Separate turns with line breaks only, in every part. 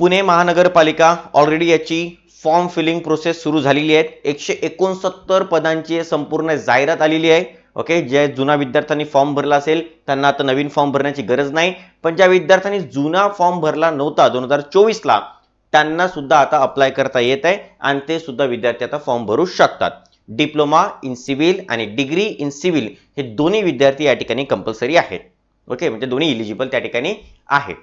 पुणे महानगरपालिका ऑलरेडी याची form feeling process सुरू झालेली आहे. एकशे एकोणसत्तर पदांची संपूर्ण जाहिरात आलेली आहे. ओके ज्या जुना विद्यार्थ्यांनी फॉर्म भरला असेल त्यांना आता नवीन फॉर्म भरण्याची गरज नाही. पण ज्या विद्यार्थ्यांनी जुना फॉर्म भरला नव्हता दोन हजार चोवीसला त्यांना सुद्धा आता अप्लाय करता येत आहे आणि ते सुद्धा विद्यार्थी आता फॉर्म भरू शकतात. डिप्लोमा इन सिव्हिल आणि डिग्री इन सिव्हिल हे दोन्ही विद्यार्थी या ठिकाणी कंपल्सरी आहेत. ओके म्हणजे दोन्ही इलिजिबल त्या ठिकाणी आहेत.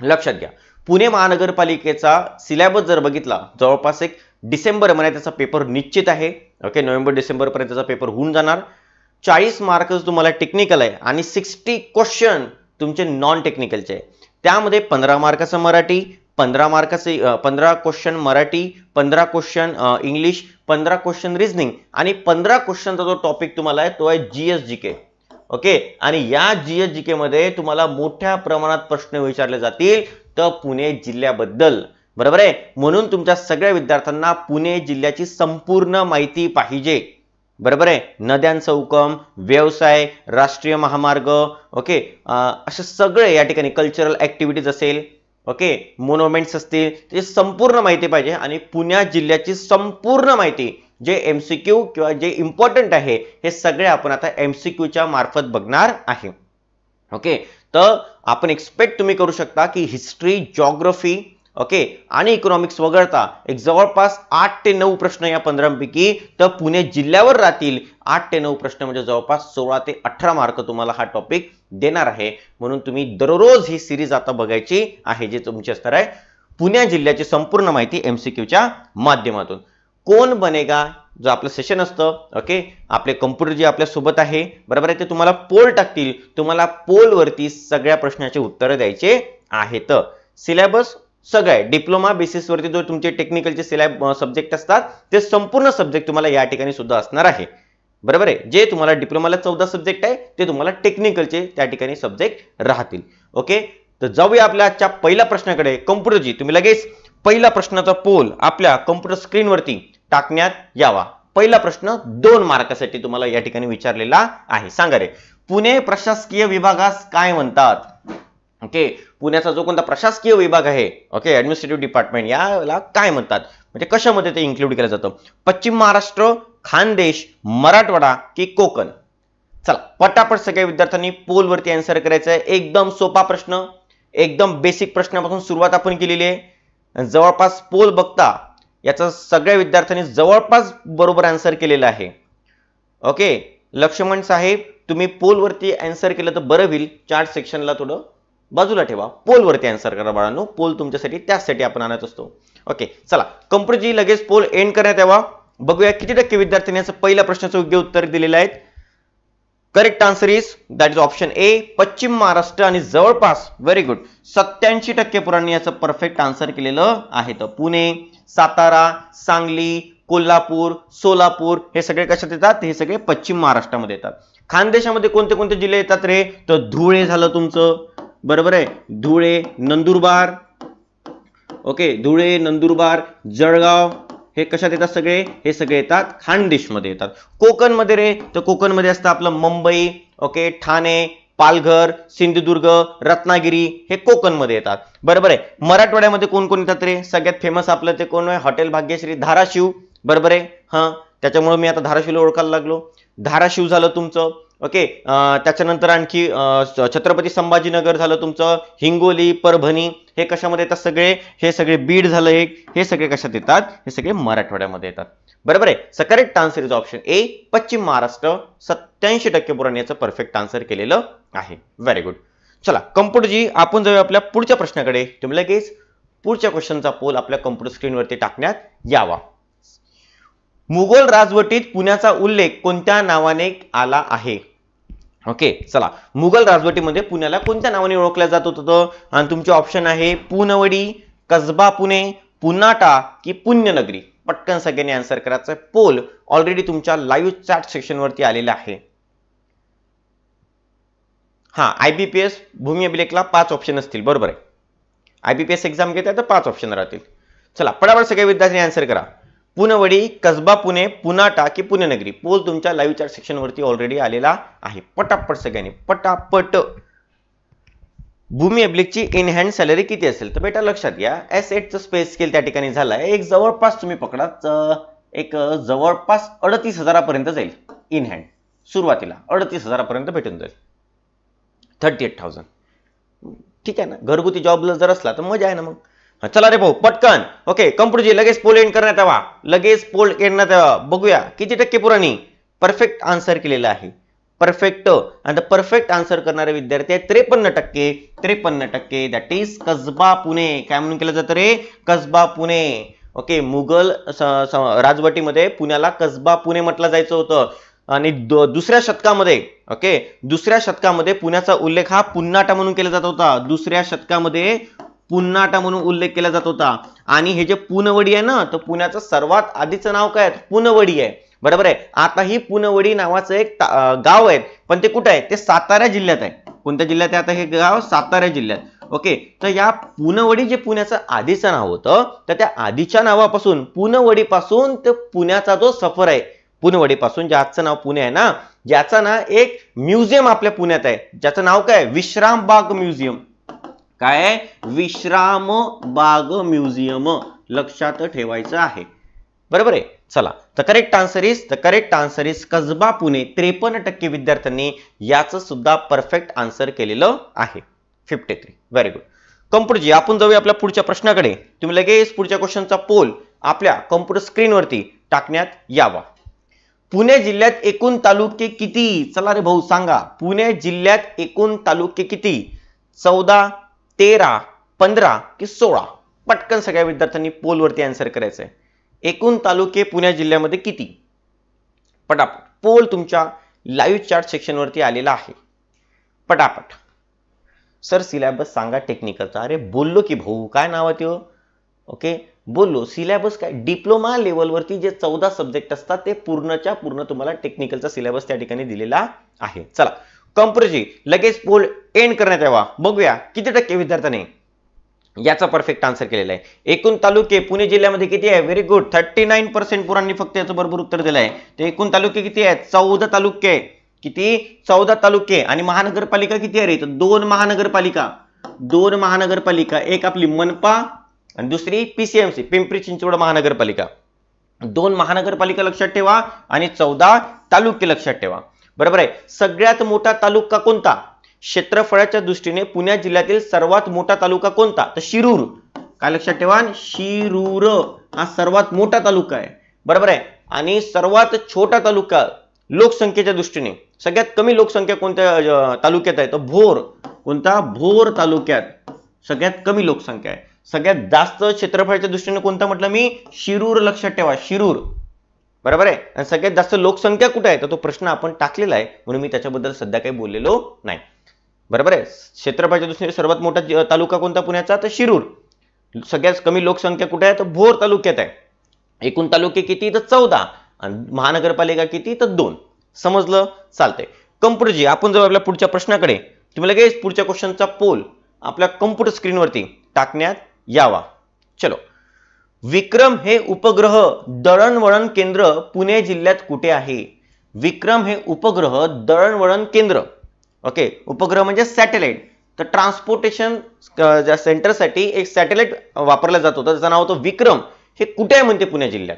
लक्षात घ्या. पुणे महानगरपालिकेचा सिलॅबस जर बघितला जवळपास एक डिसेंबर महिन्यात त्याचा पेपर निश्चित आहे. ओके नोव्हेंबर डिसेंबरपर्यंत त्याचा पेपर होऊन जाणार. चाळीस मार्कच तुम्हाला टेक्निकल आहे आणि सिक्स्टी क्वेश्चन तुमचे नॉन टेक्निकलचे आहे. त्यामध्ये पंधरा मार्काचं मराठी पंधरा मार्काचे पंधरा क्वेश्चन मराठी पंधरा क्वेश्चन इंग्लिश पंधरा क्वेश्चन रिझनिंग आणि पंधरा क्वेश्चनचा जो टॉपिक तुम्हाला आहे तो आहे जी एस जी के ओके आणि या जी एस जी केमध्ये तुम्हाला मोठ्या प्रमाणात प्रश्न विचारले जातील. तर पुणे जिल्ह्याबद्दल. बरोबर आहे? म्हणून तुमच्या सगळ्या विद्यार्थ्यांना पुणे जिल्ह्याची संपूर्ण माहिती पाहिजे. बरोबर आहे? नद्यांचा उगम व्यवसाय राष्ट्रीय महामार्ग ओके? असे सगळे या ठिकाणी कल्चरल ऍक्टिव्हिटीज असेल ओके? मोनोमेंट्स असतील ते संपूर्ण माहिती पाहिजे आणि पुण्या जिल्ह्याची संपूर्ण माहिती जे एमसीक्यू किंवा जे इम्पॉर्टंट आहे हे सगळे आपण आता एमसीक्यूच्या मार्फत बघणार आहे. ओके? तर आपण एक्सपेक्ट तुम्ही करू शकता की हिस्ट्री जॉग्रफी ओके आणि इकॉनॉमिक्स वगळता एक जवळपास आठ ते नऊ प्रश्न या पंधरापैकी तर पुणे जिल्ह्यावर राहतील आठ ते नऊ प्रश्न म्हणजे जवळपास सोळा ते अठरा मार्क तुम्हाला हा टॉपिक देणार आहे. म्हणून तुम्ही दररोज ही सिरीज आता बघायची आहे जे तुमची असणार आहे पुणे जिल्ह्याची संपूर्ण माहिती एमसीक्यूच्या माध्यमातून. कोण बनेगा? जो आपलं सेशन असतं ओके आपले कम्प्युटर जे आपल्यासोबत आहे बरोबर आहे? ते तुम्हाला पोल टाकतील. तुम्हाला पोलवरती सगळ्या प्रश्नाचे उत्तरं द्यायचे आहेत. सिलेबस सगळं आहे. डिप्लोमा बेसिसवरती जो तुमचे टेक्निकलचे सिलॅब सब्जेक्ट असतात ते संपूर्ण सब्जेक्ट तुम्हाला या ठिकाणी सुद्धा असणार आहे. बरोबर आहे? जे तुम्हाला डिप्लोमाला चौदा सब्जेक्ट आहे ते तुम्हाला टेक्निकलचे त्या ठिकाणी सब्जेक्ट राहतील. ओके तर जाऊया आपल्या आजच्या पहिल्या प्रश्नाकडे. कम्प्युटरची तुम्ही लगेच पहिला प्रश्नाचा पोल आपल्या कम्प्युटर स्क्रीनवरती टाकण्यात यावा. पहिला प्रश्न दोन मार्कासाठी तुम्हाला या ठिकाणी विचारलेला आहे. सांगा रे पुणे प्रशासकीय विभागास काय म्हणतात? ओके पुण्याचा जो कोणता प्रशासकीय विभाग आहे ओके ऍडमिनिस्ट्रेटिव्ह डिपार्टमेंट याला काय म्हणतात? म्हणजे कशामध्ये ते इन्क्लूड केलं जातं? पश्चिम महाराष्ट्र खानदेश मराठवाडा की कोकण? चला पटापट सगळ्या विद्यार्थ्यांनी पोलवरती आन्सर करायचं आहे. एकदम सोपा प्रश्न एकदम बेसिक प्रश्नापासून सुरुवात आपण केलेली आहे. जवळपास पोल बघता याचा सगळ्या विद्यार्थ्यांनी जवळपास बरोबर आन्सर केलेला आहे. ओके लक्ष्मण साहेब तुम्ही पोलवरती आन्सर केलं तर बरं होईल. चार्ट सेक्शनला थोडं बाजूला ठेवा. पोलवरती आन्सर करा बाळांनो. पोल तुमच्यासाठी त्याचसाठी आपण आणत असतो. ओके चला. कम्प्युटरची लगेच पोल एंड करण्यात यावा. बघूया किती टक्के विद्यार्थ्यांनी याचं पहिल्या प्रश्नाचं योग्य उत्तर दिलेलं आहे. Correct answer is that is option A पश्चिम महाराष्ट्र आणि जवळपास व्हेरी गुड सत्याऐंशी टक्के पुरांनी याचं परफेक्ट आन्सर केलेलं आहे. तर पुणे सातारा सांगली कोल्हापूर सोलापूर हे सगळे कशात येतात? हे सगळे पश्चिम महाराष्ट्रामध्ये येतात. खानदेशामध्ये कोणते कोणते जिल्हे येतात रे? तर धुळे झालं तुमचं. बरोबर आहे? धुळे नंदुरबार. ओके धुळे नंदुरबार जळगाव हे कशात येतात सगळे? हे सगळे येतात खानदेशमध्ये येतात. कोकणमध्ये रे? तर कोकणमध्ये असतं आपलं मुंबई ओके ठाणे पालघर सिंधुदुर्ग रत्नागिरी हे कोकणमध्ये येतात. बरोबर आहे? मराठवाड्यामध्ये कोण कोण येतात रे? सगळ्यात फेमस आपलं ते कोण आहे? हॉटेल भाग्यश्री धाराशिव. बरोबर आहे? हां. त्याच्यामुळे मी आता धाराशिवला ओळखायला लागलो. धाराशिव झालं तुमचं. ओके? त्याच्यानंतर आणखी छत्रपती संभाजीनगर झालं तुमचं. हिंगोली परभणी. हे कशामध्ये येतात सगळे? हे सगळे बीड झालं एक. हे सगळे कशात येतात? हे सगळे मराठवाड्यामध्ये येतात. बरोबर आहे. स correct answer is option A पश्चिम महाराष्ट्र सत्याऐंशी टक्के पुराण याचं परफेक्ट आन्सर केलेलं आहे. व्हेरी गुड चला कम्प्युटरजी आपण जाऊया आपल्या पुढच्या प्रश्नाकडे. तुम्ही लगेच पुढच्या क्वेश्चनचा पोल आपल्या कम्प्युटर स्क्रीनवरती टाकण्यात यावा. मुघल राजवटीत पुण्याचा उल्लेख कोणत्या नावाने आला आहे? ओके चला. मुघल राजवटीमध्ये पुण्याला कोणत्या नावाने ओळखलं जात होतं आणि तुमचे ऑप्शन आहे पुनवडी कसबा पुणे पुनाटा की पुण्यनगरी. पटकन सगळ्यांनी आन्सर करायचं पोल ऑलरेडी तुमच्या लाईव्ह चॅट सेक्शनवरती आलेला आहे. हा आयबीपीएस भूमी अभिलेखला पाच ऑप्शन असतील. बरोबर आहे. आयबीपीएस एक्झाम घेताय तर पाच ऑप्शन राहतील. चला पटापट सगळ्या विद्यार्थ्यांनी आन्सर करा. पुनवडी कसबा पुणे पुनाटा की पुण्यनगरी पोल तुमच्या लाईव्ह चॅट सेक्शनवरती ऑलरेडी आलेला आहे. पटापट सगळ्यांनी पटापट. भूमी अब्लिकची इन हँड सॅलरी किती असेल? तर बेटा लक्षात घ्या एस एटचं स्पेस स्केल त्या ठिकाणी झालाय. एक जवळपास तुम्ही पकडा एक जवळपास अडतीस हजारापर्यंत जाईल इन हँड सुरुवातीला अडतीस हजारापर्यंत भेटून जाईल. थर्टी एट थाउजंड ठीक आहे ना? घरगुती जॉबला जर असला तर मजा आहे ना मग. चला रे भाऊ पटकन. ओके कम्प्युटरची लगेच पोल एंड करण्यात यावा. लगेच पोल करण्यात यावा. बघूया किती टक्के पुराणी? परफेक्ट आन्सर केलेला आहे. परफेक्ट आणि परफेक्ट आन्सर करणारे विद्यार्थी आहेत त्रेपन्न टक्के. त्रेपन्न टक्के दॅट इज कसबा पुणे. काय म्हणून केलं जातं रे? कसबा पुणे. ओके मुघल राजवटीमध्ये पुण्याला कसबा पुणे म्हटलं जायचं होतं. आणि दुसऱ्या शतकामध्ये ओके दुसऱ्या शतकामध्ये पुण्याचा उल्लेख हा पुन्नाटा म्हणून केला जात होता. दुसऱ्या शतकामध्ये पुन्नाटा म्हणून उल्लेख केला जात होता. आणि हे जे पुनवडी आहे ना तर पुण्याचं सर्वात आधीचं नाव काय आहे? पुनवडी आहे. बरोबर आहे. आता ही पुनवडी नावाचं एक गाव आहे. पण ते कुठं आहे? ते सातारा जिल्ह्यात आहे. कोणत्या जिल्ह्यात आहे? आता हे गाव सातारा जिल्ह्यात. ओके. तर या पुनवडी जे पुण्याचं आधीचं नाव होतं तर त्या आधीच्या नावापासून पुनवडीपासून ते पुण्याचा जो सफर आहे पुनवडीपासून ज्याचं नाव पुणे आहे ना ज्याचा ना एक म्युझियम आपल्या पुण्यात आहे. ज्याचं नाव काय? विश्राम बाग म्युझियम. काय आहे? विश्राम बाग म्युझियम. लक्षात ठेवायचं आहे. बरोबर आहे? चला. The correct answer is the correct answer is Kasba Pune. त्रेपन्न टक्के विद्यार्थ्यांनी याचं सुद्धा परफेक्ट आन्सर केलेलं आहे. फिफ्टी थ्री व्हेरी गुड कम्प्युटरजी आपण जाऊया आपल्या पुढच्या प्रश्नाकडे. तुम्ही लगेच पुढच्या क्वेश्चनचा पोल आपल्या कम्प्युटर स्क्रीनवरती टाकण्यात यावा. पुणे जिल्ह्यात एकूण तालुके किती? चला रे भाऊ सांगा. पुणे जिल्ह्यात एकूण तालुके किती? चौदा तेरा पंधरा की सोळा? पटकन सगळ्या विद्यार्थ्यांनी पोलवरती आन्सर करायचं आहे एकूण तालुके पुणे जिल्ह्यामध्ये किती? पटापट. पोल तुमच्या लाईव्ह चार्ट सेक्शनवरती आलेला आहे. पटापट. सर सिलॅबस सांगा टेक्निकलचा अरे बोललो की भाऊ काय नाव आहे त्यो हो? ओके बोललो सिलॅबस काय? डिप्लोमा लेवलवरती जे चौदा सब्जेक्ट असतात ते पूर्णच्या पूर्ण तुम्हाला टेक्निकलचा सिलेबस त्या ठिकाणी दिलेला आहे. चला. कम्प्युटरची लगेच पोल एंड करण्यात यावा. बघूया किती टक्के विद्यार्थ्याने याचा परफेक्ट आन्सर केलेला आहे. एकूण तालुके पुणे जिल्ह्यामध्ये किती आहे? Very good thirty nine percent पुरांनी फक्त याचं बरोबर उत्तर दिलं आहे. ते एकूण तालुके किती आहेत? चौदा तालुके. किती? चौदा तालुके. आणि महानगरपालिका किती आहे रे? तर दोन महानगरपालिका. दोन महानगरपालिका. एक आपली मनपा आणि दुसरी पीसीएमसी पिंपरी चिंचवड महानगरपालिका. दोन महानगरपालिका लक्षात ठेवा आणि चौदा तालुके लक्षात ठेवा. बरोबर आहे? सगळ्यात मोठा तालुका कोणता? क्षेत्रफळाच्या दृष्टीने पुणे जिल्ह्यातील सर्वात मोठा तालुका कोणता? तर शिरूर. काय लक्षात ठेवा? शिरूर हा सर्वात मोठा तालुका आहे. बरोबर आहे? आणि सर्वात छोटा तालुका लोकसंख्येच्या दृष्टीने. सगळ्यात कमी लोकसंख्या कोणत्या तालुक्यात आहे? तर भोर. कोणता? भोर तालुक्यात सगळ्यात कमी लोकसंख्या आहे. सगळ्यात जास्त क्षेत्रफळाच्या दृष्टीने कोणता म्हटलं मी? शिरूर. लक्षात ठेवा. शिरूर. बरोबर आहे? आणि सगळ्यात जास्त लोकसंख्या कुठे आहे? तर तो प्रश्न आपण टाकलेला आहे. म्हणून मी त्याच्याबद्दल सध्या काही बोललेलो नाही. बरोबर आहे? क्षेत्रफळाच्या दृष्टीने सर्वात मोठा तालुका कोणता पुण्याचा? तर शिरूर. सगळ्यात कमी लोकसंख्या कुठे आहे? तर भोर तालुक्यात आहे. एकूण तालुके किती? तर चौदा. आणि महानगरपालिका किती? तर दोन. समजलं? चालतंय. कम्प्युटरजी आपण जाऊ आपल्या पुढच्या प्रश्नाकडे. तुम्ही लगेच पुढच्या क्वेश्चनचा पोल आपल्या कम्प्युटर स्क्रीनवरती टाकण्यात यावा. चलो. विक्रम हे उपग्रह दळणवळण केंद्र पुणे जिल्ह्यात कुठे आहे? विक्रम हे उपग्रह दळणवळण केंद्र. ओके उपग्रह म्हणजे सॅटेलाइट. तर ट्रान्सपोर्टेशन ज्या सेंटरसाठी एक सॅटेलाइट वापरला जात होतं त्याचं नाव होतं विक्रम. हे कुठे आहे म्हणते पुणे जिल्ह्यात?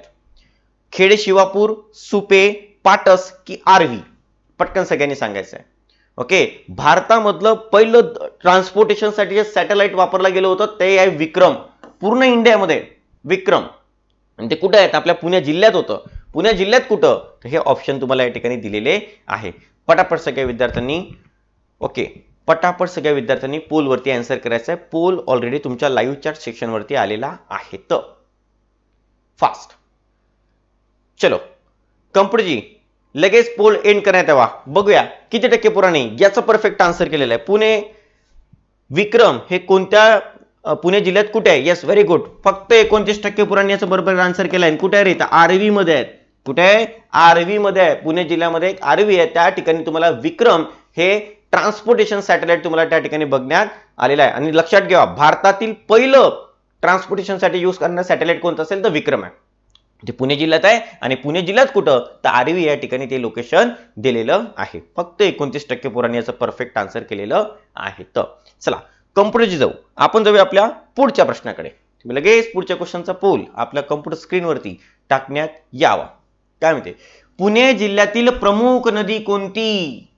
खेडे शिवापूर सुपे पाटस की आरवी? पटकन सगळ्यांनी सांगायचं आहे ओके भारतामधलं पहिलं ट्रान्सपोर्टेशनसाठी जे सॅटेलाइट वापरलं गेलं होतं ते आहे विक्रम. पूर्ण इंडियामध्ये विक्रम. आणि ते कुठं आहेत? आपल्या पुणे जिल्ह्यात होतं. पुणे जिल्ह्यात कुठं? हे ऑप्शन तुम्हाला या ठिकाणी दिलेले आहे. पटापट सगळ्या विद्यार्थ्यांनी ओके. पटापट सगळ्या विद्यार्थ्यांनी पोलवरती अँसर करायचं आहे पोल ऑलरेडी तुमच्या लाईव्ह चॅट सेक्शनवरती आलेला आहे. तर फास्ट चलो. कंपडजी लगेच पोल एंड करण्यात यावा. बघूया किती टक्के पुराणी? याचं परफेक्ट आन्सर केलेलं आहे. पुणे विक्रम हे कोणत्या पुणे जिल्ह्यात कुठे आहे? येस व्हेरी गुड फक्त एकोणतीस टक्के पुराणी याचं बरोबर आन्सर केलं आणि कुठे आहे रे? तर आरवी मध्ये आहेत. कुठे? आहे आरवी मध्ये आहे. पुणे जिल्ह्यामध्ये एक आरवी आहे. त्या ठिकाणी तुम्हाला विक्रम हे ट्रान्सपोर्टेशन सॅटेलाइट तुम्हाला त्या ठिकाणी बघण्यात आलेलं आहे. आणि लक्षात घ्या भारतातील पहिलं ट्रान्सपोर्टेशनसाठी यूज करणारं सॅटेलाइट कोणतं असेल तर विक्रम आहे. ते पुणे जिल्ह्यात आहे आणि पुणे जिल्ह्यात कुठं? तर आरवी या ठिकाणी ते लोकेशन दिलेलं आहे. फक्त एकोणतीस टक्के पोरांनी याचं परफेक्ट आन्सर केलेलं आहे. तर चला कम्प्युटरची जाऊ. आपण जाऊया आपल्या पुढच्या प्रश्नाकडे. तुम्ही लगेच पुढच्या क्वेश्चनचा पोल आपल्या कम्प्युटर स्क्रीनवरती टाकण्यात यावा. काय म्हणते? पुणे जिल्ह्यातील प्रमुख नदी कोणती?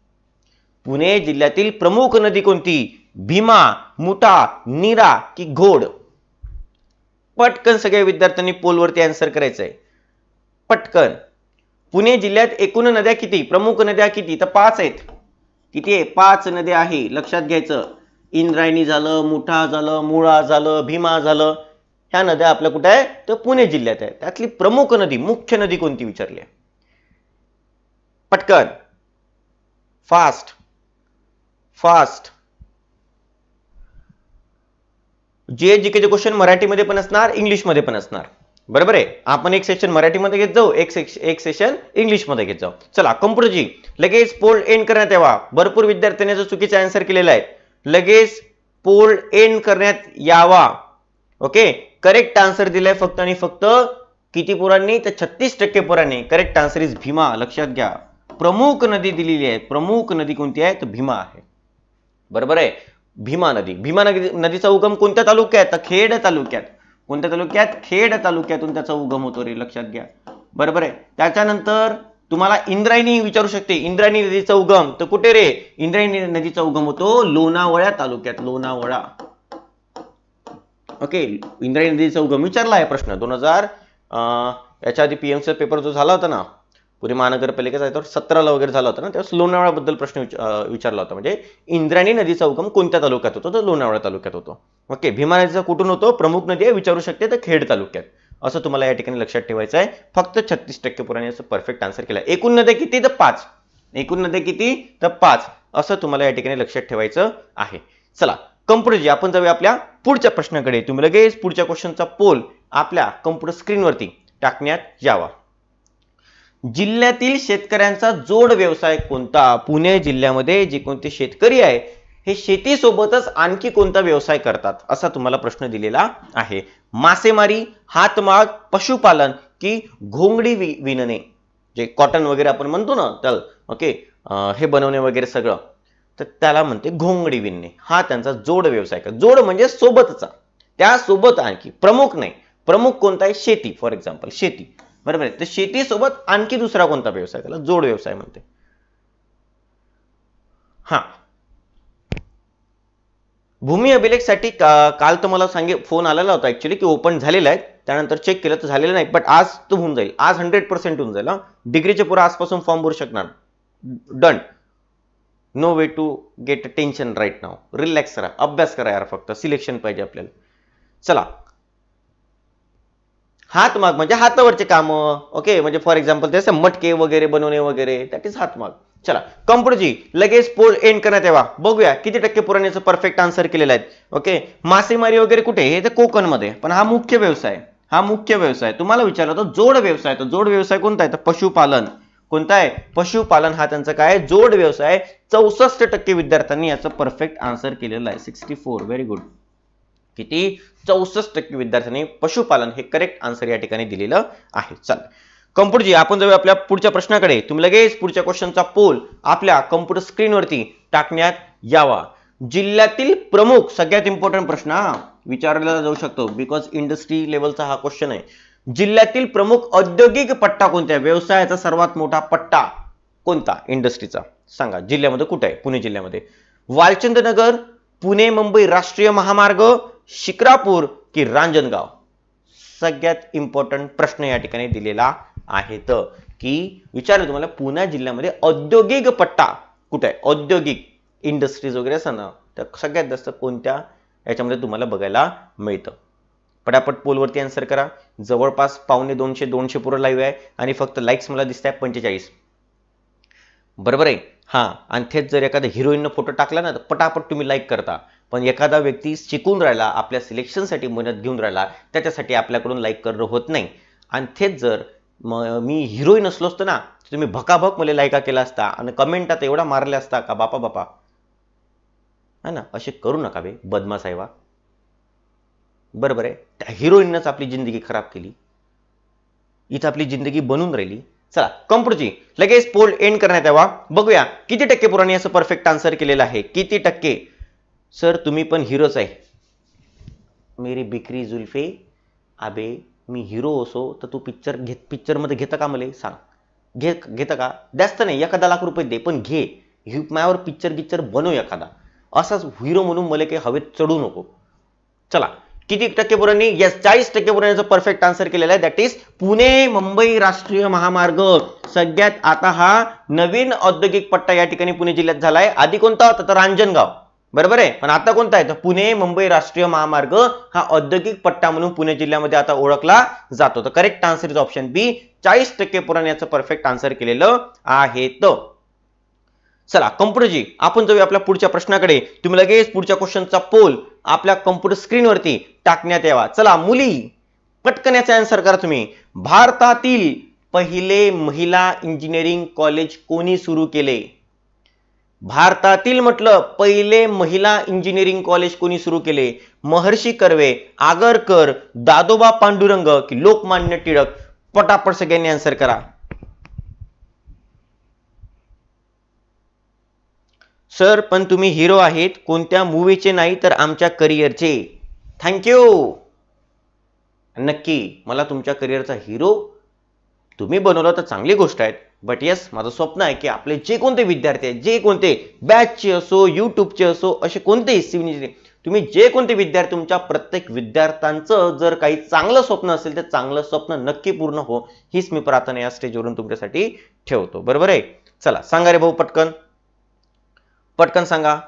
पुणे जिल्ह्यातील प्रमुख नदी कोणती? भीमा मुठा नीरा की घोड? पटकन सगळ्या विद्यार्थ्यांनी पोलवरती आन्सर करायचंय. पटकन. पुणे जिल्ह्यात एकूण नद्या किती? प्रमुख नद्या किती? तर पाच आहेत. किती आहे पाच नद्या आहे. लक्षात घ्यायचं. इंद्रायणी झालं मुठा झालं मुळा झालं भीमा झालं. ह्या नद्या आपल्या कुठे आहे तर पुणे जिल्ह्यात आहे त्यातली प्रमुख नदी मुख्य नदी कोणती विचारली आहे? पटकन. Fast fast. जे जी के क्वेश्चन मराठीमध्ये पण असणार इंग्लिशमध्ये पण असणार. बरोबर आहे? आपण एक सेशन मराठीमध्ये घेत जाऊ एक सेक्श एक सेशन इंग्लिशमध्ये घेत जाऊ. चला कम्प्युटरजी लगेच पोल एंड करण्यात यावा. भरपूर विद्यार्थ्यांनी जो चुकीचा आन्सर केलेला आहे. लगेच पोल एंड करण्यात यावा. ओके करेक्ट आन्सर दिलाय फक्त आणि फक्त किती पोरांनी? तर छत्तीस टक्के पोरांनी. Correct answer is Bhima. लक्षात घ्या. प्रमुख नदी दिलेली आहे. प्रमुख नदी कोणती आहे? तर भीमा आहे. बरोबर आहे? भीमा नदी. भीमा नदी नदीचा उगम कोणत्या तालुक्यात? खेड तालुक्यात. कोणत्या तालुक्यात? खेड तालुक्यातून त्याचा उगम होतो रे लक्षात घ्या. बरोबर आहे? त्याच्यानंतर तुम्हाला इंद्रायणी विचारू शकते. इंद्रायणी नदीचा उगम. तर कुठे रे? इंद्रायणी नदीचा उगम होतो लोणावळा तालुक्यात. लोणावळा. ओके? इंद्रायणी नदीचा उगम विचारला आहे प्रश्न. दोन हजार याच्या आधी पीएमसीचा पेपर जो झाला होता ना पुणे महानगरपालिकेचा तर सतराला वगैरे झाला होता ना त्यावेळेस लोणावळ्याबद्दल प्रश्न विचारला होता. म्हणजे इंद्रायणी नदीचा उगम कोणत्या तालुक्यात होतो? तर लोणावळा तालुक्यात होतो. ओके भीमा नदीचा कुठून होतो? प्रमुख नदी आहे विचारू शकते तर खेड तालुक्यात. असं तुम्हाला या ठिकाणी लक्षात ठेवायचं आहे. फक्त छत्तीस टक्के पुराने असं परफेक्ट आन्सर केलं. एकूण नद्या किती? तर पाच. एकूण नद्या किती? तर पाच. असं तुम्हाला या ठिकाणी लक्षात ठेवायचं आहे. चला कम्प्युटरजी आपण जाऊया आपल्या पुढच्या प्रश्नाकडे. तुम्ही लगेच पुढच्या क्वेश्चनचा पोल आपल्या कम्प्युटर स्क्रीनवरती टाकण्यात यावा. जिल्ह्यातील शेतकऱ्यांचा जोड व्यवसाय कोणता? पुणे जिल्ह्यामध्ये जे कोणते शेतकरी आहे हे शेतीसोबतच आणखी कोणता व्यवसाय करतात? असा तुम्हाला प्रश्न दिलेला आहे. मासेमारी हातमाग पशुपालन की घोंगडी वि विणणे. जे कॉटन वगैरे आपण म्हणतो ना तर ओके हे बनवणे वगैरे सगळं. तर त्याला म्हणते घोंगडी विणणे. हा त्यांचा जोड व्यवसाय का जोड म्हणजे सोबतचा. त्यासोबत आणखी प्रमुख नाही. प्रमुख कोणता आहे? शेती फॉर एक्झाम्पल शेती. बरोबर आहे. तर शेतीसोबत आणखी दुसरा कोणता व्यवसाय? त्याला जोड व्यवसाय म्हणते. हा. भूमी अभिलेखसाठी काल तर मला सांगे फोन आलेला होता ऍक्च्युली की ओपन झालेला आहे. त्यानंतर चेक केलं तर झालेलं नाही बट आज तो होऊन जाईल. आज हंड्रेड पर्सेंट होऊन जाईल डिग्रीचे पुरा आजपासून फॉर्म भरू शकणार. Done no way to get tension right now relax करा. अभ्यास करा यार फक्त. सिलेक्शन पाहिजे आपल्याला. चला. हातमाग म्हणजे हातावरचे काम ओके म्हणजे फॉर एक्झाम्पल ते मटके वगैरे बनवणे वगैरे दॅट इज हातमाग चला कम्प्युटरजी लगेच पोल एंड करण्यात यावा. बघूया किती टक्के पुराण्याचं परफेक्ट आन्सर केलेलं आहे ओके मासेमारी वगैरे कुठे? हे तर कोकणमध्ये. पण हा मुख्य व्यवसाय हा मुख्य व्यवसाय. तुम्हाला विचारलं होतं जोड व्यवसाय तर जोड व्यवसाय कोणता आहे? तर पशुपालन. कोणता आहे? पशुपालन हा त्यांचा काय जोड व्यवसाय. चौसष्ट टक्के विद्यार्थ्यांनी याचं परफेक्ट आन्सर केलेलं आहे. सिक्स्टी फोर व्हेरी गुड किती? चौसष्ट टक्के विद्यार्थ्यांनी पशुपालन हे करेक्ट आन्सर या ठिकाणी दिलेलं आहे. चल. कम्प्युटरजी आपण जाऊया आपल्या पुढच्या प्रश्नाकडे. तुम्ही लगेच पुढच्या क्वेश्चनचा पोल आपल्या कम्प्युटर स्क्रीनवरती टाकण्यात यावा. जिल्ह्यातील प्रमुख सगळ्यात इम्पॉर्टंट प्रश्न हा विचारला जाऊ शकतो. बिकॉज इंडस्ट्री लेवलचा हा क्वेश्चन आहे. जिल्ह्यातील प्रमुख औद्योगिक पट्टा कोणता आहे व्यवसायाचा सर्वात मोठा पट्टा कोणता? इंडस्ट्रीचा सांगा जिल्ह्यामध्ये कुठे आहे? पुणे जिल्ह्यामध्ये. वालचंदनगर पुणे मुंबई राष्ट्रीय महामार्ग शिक्रापूर की रांजणगाव? सगळ्यात इम्पॉर्टंट प्रश्न या ठिकाणी दिलेला आहे तर की विचारलं तुम्हाला पुणे जिल्ह्यामध्ये औद्योगिक पट्टा कुठे? आहे औद्योगिक इंडस्ट्रीज वगैरे असं ना तर सगळ्यात जास्त कोणत्या याच्यामध्ये तुम्हाला बघायला मिळतं? पटापट पोलवरती आन्सर करा. जवळपास पावणे दोनशे दोनशे पुरं लाईव्ह आहे आणि फक्त लाईक्स मला दिसत आहे पंचेचाळीस. बरोबर आहे? हा आणि तेच जर एखाद्या हिरोईननं फोटो टाकला ना तर पटापट तुम्ही लाईक करता. पण एखादा व्यक्ती शिकून राहिला आपल्या सिलेक्शनसाठी मेहनत घेऊन राहिला त्याच्यासाठी आपल्याकडून लाईक करणं होत नाही. आणि तेच जर म मी हिरोईन असलो असतो ना तुम्ही भकाभक मला लायका केला असता आणि कमेंटात एवढा मारल्या असता का बापा बापा? है ना? असे करू नका बे बदमा साहेबा बरोबर आहे? त्या हिरोईननंच आपली जिंदगी खराब केली. इथं आपली जिंदगी बनून राहिली. चला कॉम्प्युटरची लगेच पोल एंड करण्यात यावा. बघूया किती टक्के पुराणी असं परफेक्ट आन्सर केलेलं आहे? किती टक्के? सर तुम्ही पण हिरोच आहे. मेरी बिक्री जुल्फे आबे मी हिरो असो तर तू पिक्चर घेत पिक्चरमध्ये घेतं का मला? सांग. घे घेतं का? जास्त नाही एखादा लाख रुपये दे पण घे. हि मायावर पिक्चर गिक्चर बनव एखादा. असाच हिरो म्हणून मला काही हवेत चढू नको. चला किती टक्के पुरांनी येस चाळीस टक्के पुराण्याचं परफेक्ट आन्सर केलेला आहे. दॅट इज पुणे मुंबई राष्ट्रीय महामार्ग. सगळ्यात आता हा नवीन औद्योगिक पट्टा या ठिकाणी पुणे जिल्ह्यात झालाय. आधी कोणता? होता तर रांजणगाव. बरोबर आहे? पण आता कोणता आहे? तर पुणे मुंबई राष्ट्रीय महामार्ग हा औद्योगिक पट्टा म्हणून पुणे जिल्ह्यामध्ये आता ओळखला जातो. तर correct answer is option B चाळीस टक्के पुराण्याचं परफेक्ट आन्सर केलेलं आहे तर चला कम्प्युटरजी आपण जाऊया आपल्या पुढच्या प्रश्नाकडे. तुम्ही लगेच पुढच्या क्वेश्चनचा पोल आपल्या कम्प्युटर स्क्रीनवरती टाकण्यात यावा. चला मुली पटकन याचा आन्सर करा तुम्ही. भारतातील पहिले महिला इंजिनिअरिंग कॉलेज कोणी सुरू केले? भारतातील म्हटलं पहिले महिला इंजिनिअरिंग कॉलेज कोणी सुरू केले? महर्षी कर्वे आगरकर दादोबा पांडुरंग की लोकमान्य टिळक? पटापट सगळ्यांनी आन्सर करा. सर पण तुम्ही हिरो आहेत. कोणत्या मूवीचे नाही तर आमच्या करिअरचे थँक्यू नक्की मला तुमच्या करिअरचा हिरो तुम्ही बनवलं तर चांगली गोष्ट आहे. बट येस माझं स्वप्न आहे की आपले जे कोणते विद्यार्थी आहेत जे कोणते बॅचचे असो युट्यूबचे असो असे कोणतेही सिव्हिल इंजिनिअरिंग तुम्ही जे कोणते विद्यार्थी तुमच्या प्रत्येक विद्यार्थ्यांचं जर काही चांगलं स्वप्न असेल तर चांगलं स्वप्न नक्की पूर्ण हो हीच मी प्रार्थना या स्टेजवरून तुमच्यासाठी ठेवतो. बरोबर आहे? चला सांगा रे भाऊ पटकन. पटकन सांगा.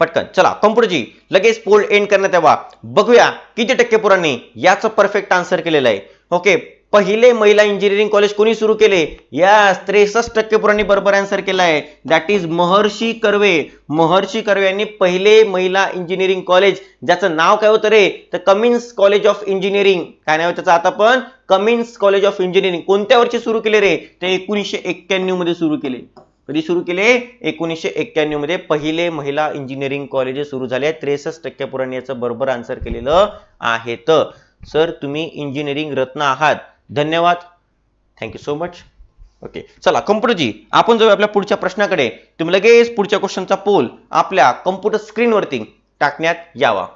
पटकन चला कॉम्प्युटरजी लगेच पोल एंड करण्यात यावा. बघूया किती टक्के पुरांनी याचं परफेक्ट आन्सर केलेलं आहे. ओके पहिले महिला इंजिनिअरिंग कॉलेज कोणी सुरू केले? या त्रेसष्ट टक्के पुरांनी बरोबर आन्सर केला आहे. That is Maharshi Karve. महर्षी कर्वे यांनी पहिले महिला इंजिनिअरिंग कॉलेज ज्याचं नाव काय होतं रे? तर कमिन्स कॉलेज ऑफ इंजिनिअरिंग काय नाव त्याचं आता पण? कमिन्स कॉलेज ऑफ इंजिनिअरिंग कोणत्या वर्षी सुरू केले रे? ते एकोणीसशे एक्क्याण्णवमध्ये सुरू केले. कधी सुरू केले? एकोणीसशे एक्क्याण्णवमध्ये पहिले महिला इंजिनिअरिंग कॉलेज सुरू झाले. त्रेसष्ट टक्के पुराणी याचं बरोबर आन्सर केलेलं आहे. तर सर तुम्ही इंजिनिअरिंग रत्न आहात. धन्यवाद. थँक्यू सो मच ओके चला कम्प्युटरजी आपण जाऊ आपल्या पुढच्या प्रश्नाकडे. तुम्ही लगेच पुढच्या क्वेश्चनचा पोल आपल्या कम्प्युटर स्क्रीनवरती टाकण्यात यावा.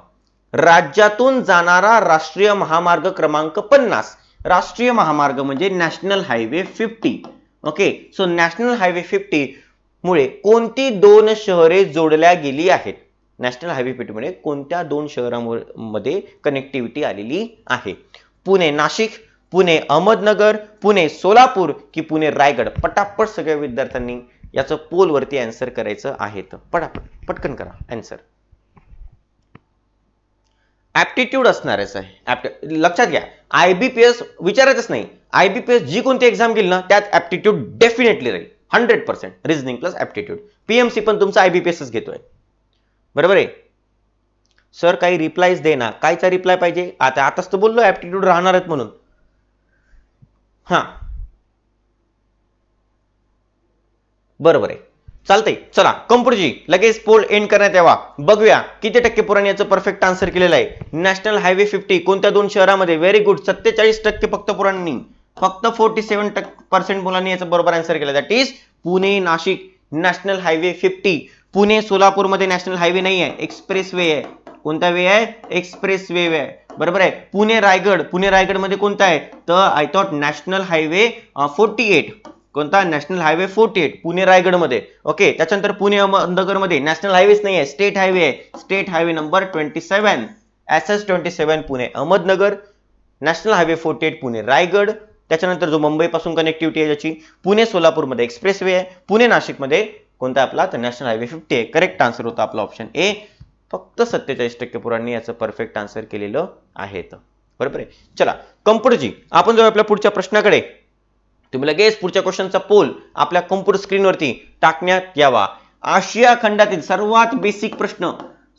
राज्यातून जाणारा राष्ट्रीय महामार्ग क्रमांक पन्नास. राष्ट्रीय महामार्ग म्हणजे national highway fifty. Okay so national highway fifty मुळे कोणती दोन शहरे जोडल्या गेली आहेत? नॅशनल हायवे फिफ्टी कोणत्या दोन शहरांमध्ये कनेक्टिव्हिटी आलेली आहे? पुणे नाशिक पुणे अहमदनगर पुणे सोलापूर की पुणे रायगड? पटापट सगळ्या विद्यार्थ्यांनी याचं पोलवरती अँसर करायचं आहे. तर पटापट पटकन करा अँसर ऍप्टिट्यूड असणारच आहे लक्षात घ्या. आयबीपीएस विचारायचंच नाही. आयबीपीएस जी कोणती एक्झाम गेली ना त्यात ऍप्टिट्यूड डेफिनेटली राहील. Hundred percent reasoning plus aptitude PMC पण तुमचा आयबीपीएसच घेतोय. बरोबर आहे? सर काही रिप्लायज दे ना. कायचा रिप्लाय पाहिजे? आता आताच तर बोललो ॲप्टिट्यूड राहणार आहेत म्हणून. हा. बरोबर आहे. चालतंय. चला कंपूरजी लगेच पोल एंड करण्यात यावा. बघूया किती टक्के पुराणी याचं परफेक्ट आन्सर केलेलं आहे. नॅशनल हायवे फिफ्टी कोणत्या दोन शहरामध्ये व्हेरी गुड सत्तेचाळीस टक्के फक्त पुराणी फक्त फोर्टी सेव्हन टक्के पर्सेंट मुलांनी याचं बरोबर आन्सर केलं. That is Pune Nashik. National highway fifty Pune सोलापूरमध्ये नॅशनल हायवे नाही आहे एक्सप्रेस वे आहे. कोणता वे आहे? Expressway. आहे बरोबर आहे. पुणे रायगड पुणे रायगडमध्ये कोणता आहे? तर I thought national highway forty eight. कोणता? National highway forty eight Pune रायगडमध्ये. ओके त्याच्यानंतर पुणे अहमदनगरमध्ये नॅशनल हायवेच नाही आहे स्टेट हायवे आहे. State highway number twenty seven S S twenty seven Pune. Ahmednagar national highway forty eight Pune. Raigad त्याच्यानंतर जो मुंबईपासून कनेक्टिव्हिटी आहे ज्याची पुणे सोलापूरमध्ये एक्सप्रेस वे आहे. पुणे नाशिकमध्ये कोणता आपला? तर नॅशनल हायवे फिफ्टी आहे. करेक्ट आन्सर होता आपला ऑप्शन ए फक्त सत्तेचाळीस टक्के पुरांनी याचं परफेक्ट आन्सर केलेलं आहे बरोबर आहे? चला कम्प्युटरजी आपण जाऊ आपल्या पुढच्या प्रश्नाकडे. तुम्ही लगेच पुढच्या क्वेश्चनचा पोल आपल्या कम्प्युटर स्क्रीनवरती टाकण्यात यावा. आशिया खंडातील सर्वात बेसिक प्रश्न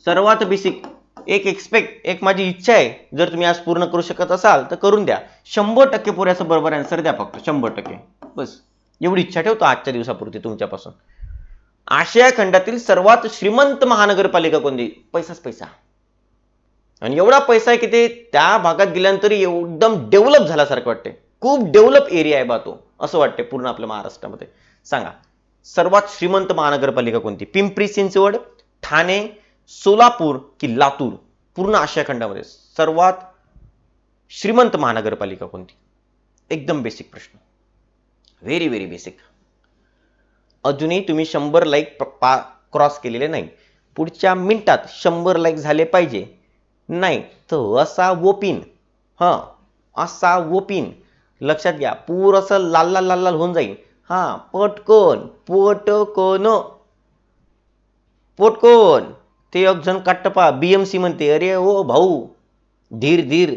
सर्वात बेसिक एक एक्सपेक्ट एक माझी इच्छा आहे. जर तुम्ही आज पूर्ण करू शकत असाल तर करून द्या. शंभर टक्के पुऱ्याचं बरोबर आन्सर द्या फक्त. शंभर टक्के. बस. एवढी इच्छा ठेवतो आजच्या दिवसापुरती तुमच्यापासून. आशिया खंडातील सर्वात श्रीमंत महानगरपालिका कोणती? पैसाच पैसा. आणि एवढा पैसा आहे की ते त्या भागात गेल्यानंतर एकदम डेव्हलप झाल्यासारखं वाटते खूप डेव्हलप एरिया आहे बा तो. असं वाटते पूर्ण आपल्या महाराष्ट्रामध्ये. सांगा सर्वात श्रीमंत महानगरपालिका कोणती? पिंपरी चिंचवड ठाणे सोलापूर की लातूर? पूर्ण आशिया खंडामध्ये सर्वात श्रीमंत महानगरपालिका कोणती? एकदम बेसिक प्रश्न. व्हेरी व्हेरी बेसिक अजूनही तुम्ही शंभर लाईक पा क्रॉस केलेले नाही. पुढच्या मिनिटात शंभर लाईक झाले पाहिजे. नाही तर असा वोपिन हां असा वोपिन लक्षात घ्या पूर असं लाल लाल लाल लाल होऊन जाईल. हा पटकन पटकन. पटकन. ते एक जण काटपा सी म्हणते अरे ओ भाऊ धीर धीर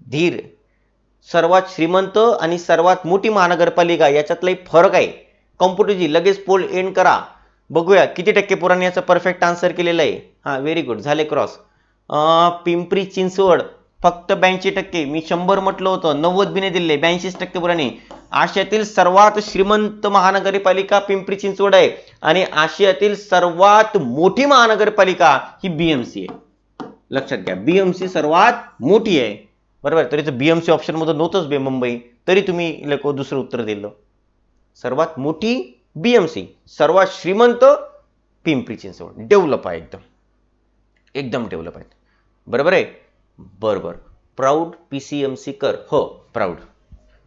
धीर. सर्वात श्रीमंत आणि सर्वात मोठी महानगरपालिका याच्यातला एक फरक आहे. कॉम्प्युटरची लगेच पोल एंड करा. बघूया किती टक्के पोरांनी याचं परफेक्ट आन्सर केलेलं आहे? हा व्हेरी गुड झाले क्रॉस पिंपरी चिंचवड फक्त ब्याऐंशी टक्के. मी शंभर म्हटलं होतं नव्वद बिने दिले ब्याऐंशीच टक्के पुराणे आशियातील सर्वात श्रीमंत महानगरपालिका पिंपरी चिंचवड आहे. आणि आशियातील सर्वात मोठी महानगरपालिका ही बीएमसी आहे. लक्षात घ्या बीएमसी सर्वात मोठी आहे. बरोबर? तरी तर बीएमसी ऑप्शन नव्हतंच बे मुंबई. तरी तुम्ही लोक दुसरं उत्तर दिलं. सर्वात मोठी बीएमसी सर्वात श्रीमंत पिंपरी चिंचवड. डेव्हलप आहे एकदम. एकदम डेव्हलप आहेत बरोबर आहे? बरोबर. Proud P C M C कर. हो प्राऊड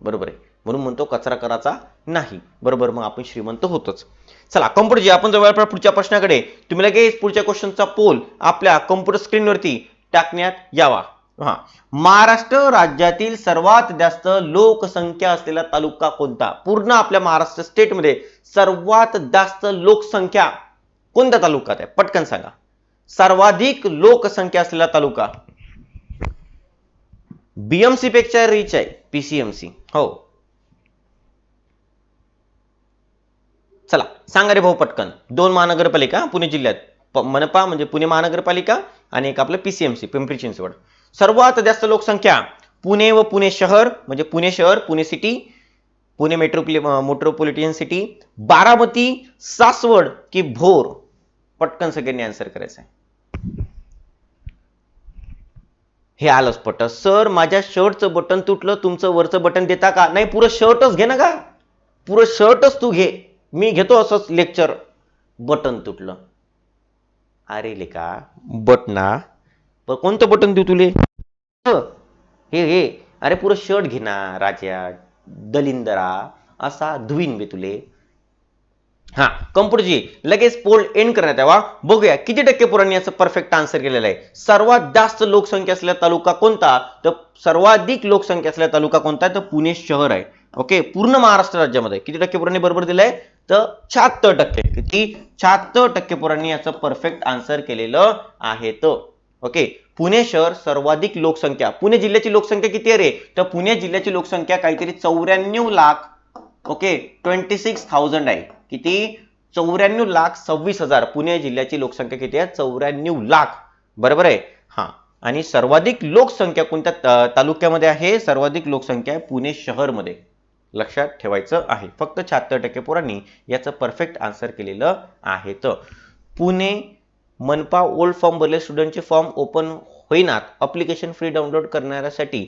बरोबर आहे. म्हणून म्हणतो कचरा करायचा नाही. बरोबर मग आपण श्रीमंत होतोच. चला कम्प्युटरजी आपण जवळ पुढच्या प्रश्नाकडे तुम्ही लगेच पुढच्या क्वेश्चनचा पोल आपल्या कम्प्युटर स्क्रीनवरती टाकण्यात यावा. हा महाराष्ट्र राज्यातील सर्वात जास्त लोकसंख्या असलेला तालुका कोणता? पूर्ण आपल्या महाराष्ट्र स्टेटमध्ये सर्वात जास्त लोकसंख्या कोणत्या तालुक्यात आहे? पटकन सांगा. सर्वाधिक लोकसंख्या असलेला तालुका? बीएमसी पेक्षा रिच आहे पीसीएमसी हो. चला सांगा रे भाऊ पटकन. दोन महानगरपालिका पुणे जिल्ह्यात. प- मनपा म्हणजे पुणे महानगरपालिका आणि एक आपलं पीसीएमसी पिंपरी चिंचवड. सर्वात जास्त लोकसंख्या पुणे व पुणे शहर म्हणजे पुणे शहर पुणे सिटी पुणे मेट्रोपोलि मेट्रोपॉलिटन सिटी बारामती सासवड की भोर? पटकन सगळ्यांनी आन्सर करायचं आहे हे आलंच पट सर माझ्या शर्टचं बटन तुटलं तुमचं वरचं बटन देता का? नाही पुरं शर्टच घे ना का पुरं शर्टच तू घे. मी घेतो असंच लेक्चर बटन तुटलं. अरे लेका बटना कोणतं बटन देऊ तुले? हे. हे अरे पुरं शर्ट घेना राजा. दलिंदरा. असा धुवीन बे तुले. हा कम्प्युटरची लगेच पोल एंड करण्यात यावा. बघूया किती टक्के पोरांनी याचं परफेक्ट आन्सर केलेलं आहे? सर्वात जास्त लोकसंख्या असलेला तालुका कोणता? तर सर्वाधिक लोकसंख्या असलेला तालुका कोणता तर पुणे शहर आहे. ओके? पूर्ण महाराष्ट्र राज्यामध्ये. किती टक्के पोरांनी बरोबर दिलंय? तर शहात्तर टक्के. किती? शहात्तर टक्के पोरांनी याचं परफेक्ट आन्सर केलेलं आहे. तर ओके? पुणे शहर सर्वाधिक लोकसंख्या. पुणे जिल्ह्याची लोकसंख्या किती आहे रे? तर पुणे जिल्ह्याची लोकसंख्या काहीतरी चौऱ्याण्णव lakh okay? Twenty six thousand आहे. किती? चौऱ्याण्णव लाख सव्वीस हजार. पुणे जिल्ह्याची लोकसंख्या किती आहे? चौऱ्याण्णव लाख. बरोबर आहे? हा. आणि सर्वाधिक लोकसंख्या कोणत्या तालुक्यामध्ये आहे? सर्वाधिक लोकसंख्या आहे पुणे शहरमध्ये. लक्षात ठेवायचं आहे. फक्त शहात्तर टक्के पोरांनी याचं परफेक्ट आन्सर केलेलं आहे. तर पुणे मनपा ओल्ड फॉर्म भरले स्टुडंटचे फॉर्म ओपन होईनात. अप्लिकेशन फ्री डाउनलोड करण्यासाठी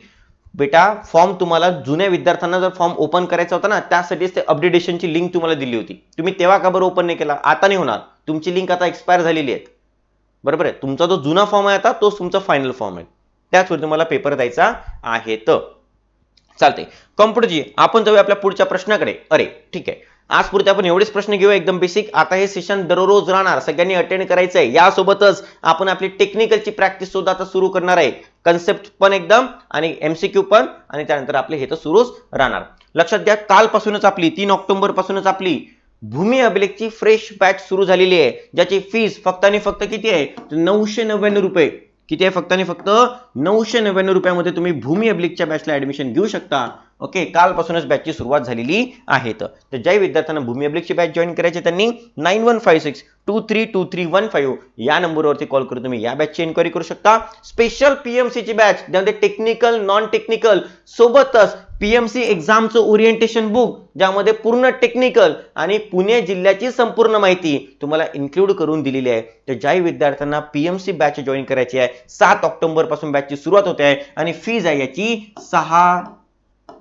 बेटा फॉर्म तुम्हाला जुन्या विद्यार्थ्यांना जर फॉर्म ओपन करायचा होता ना त्यासाठीच ते अपडेटेशनची लिंक तुम्हाला दिली होती. तुम्ही तेव्हा का बरं ओपन नाही केला? आता नाही होणार. तुमची लिंक आता एक्सपायर झालेली आहे बरोबर आहे? तुमचा जो जुना फॉर्म आहे आता तोच तुमचा फायनल फॉर्म आहे. त्याचवर तुम्हाला पेपर द्यायचा आहे तर. चालते कॉम्प्युटरजी आपण जाऊया आपल्या पुढच्या प्रश्नाकडे. अरे ठीक आहे. आज पुरते आपण एवढेच प्रश्न घेऊया एकदम बेसिक आता हे सेशन दररोज राहणार. सगळ्यांनी अटेंड करायचं आहे यासोबतच आपण आपली टेक्निकलची प्रॅक्टिस सुद्धा आता सुरू करणार आहे. कन्सेप्ट पण एकदम आणि एमसीक्यू पण आणि त्यानंतर आपले हे तर सुरूच राहणार. लक्षात घ्या कालपासूनच आपली तीन ऑक्टोबर पासूनच आपली भूमी अभिलेखची फ्रेश बॅच सुरू झालेली आहे. ज्याची फीस फक्त आणि फक्त किती आहे? नऊशे नव्याण्णव रुपये. किती आहे? फक्त आणि फक्त नऊशे नव्याण्णव रुपयामध्ये तुम्ही भूमी अभिलेखच्या बॅचला ऍडमिशन घेऊ शकता. ओके कालपासूनच बॅचची सुरुवात झालेली आहे. तर ज्या विद्यार्थ्यांना भूमी अभिलेखची बॅच जॉईन करायची आहे, त्यांनी nine one five six two three two three one five या नंबरवरती कॉल करून तुम्ही या बॅचची एन्क्वायरी करू शकता. स्पेशल पीएमसीची बॅच ज्यामध्ये टेक्निकल नॉन टेक्निकल सोबतच पीएमसी एक्झामचं ओरिएंटेशन बुक ज्यामध्ये पूर्ण टेक्निकल आणि पुणे जिल्ह्याची संपूर्ण माहिती तुम्हाला इन्क्लूड करून दिलेली आहे. तर ज्याही विद्यार्थ्यांना पीएमसी बॅच जॉईन करायची आहे सात ऑक्टोबरपासून बॅचची सुरुवात होते आहे आणि फीज आहे याची सहा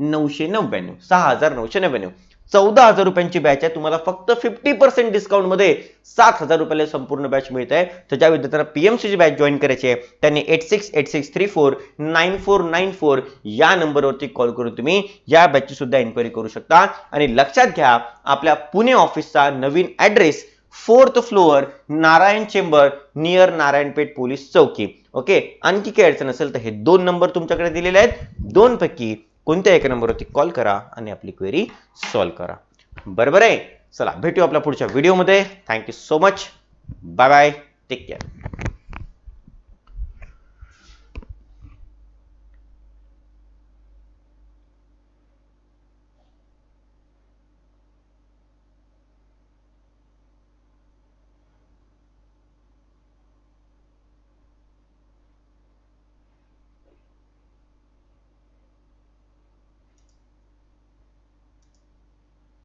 नऊशे नव्याण्णव सहा हजार नऊशे नव्याण्णव. चौदा हजार रुपयांची बॅच आहे. तुम्हाला फक्त फिफ्टी पर्सेंट डिस्काउंटमध्ये सात हजार रुपयाला संपूर्ण बॅच मिळत आहे तर ज्या विद्यार्थ्यांना पीएमसी ची बॅच जॉईन करायची आहे त्यांनी eight six eight six three four nine four nine four या नंबरवरती कॉल करून तुम्ही या बॅचची सुद्धा इन्क्वायरी करू शकता. आणि लक्षात घ्या आपल्या पुणे ऑफिसचा नवीन address fourth floor Narayan chamber near Narayanpeth police चौकी. ओके आणखी काही अडचण असेल तर हे दोन नंबर तुमच्याकडे दिलेले आहेत. दोन पैकी कोणत्या एका नंबरवरती कॉल करा आणि आपली क्वेरी सॉल्व्ह करा. बरोबर आहे? चला भेटू आपल्या पुढच्या व्हिडिओमध्ये. Thank you so much bye bye take care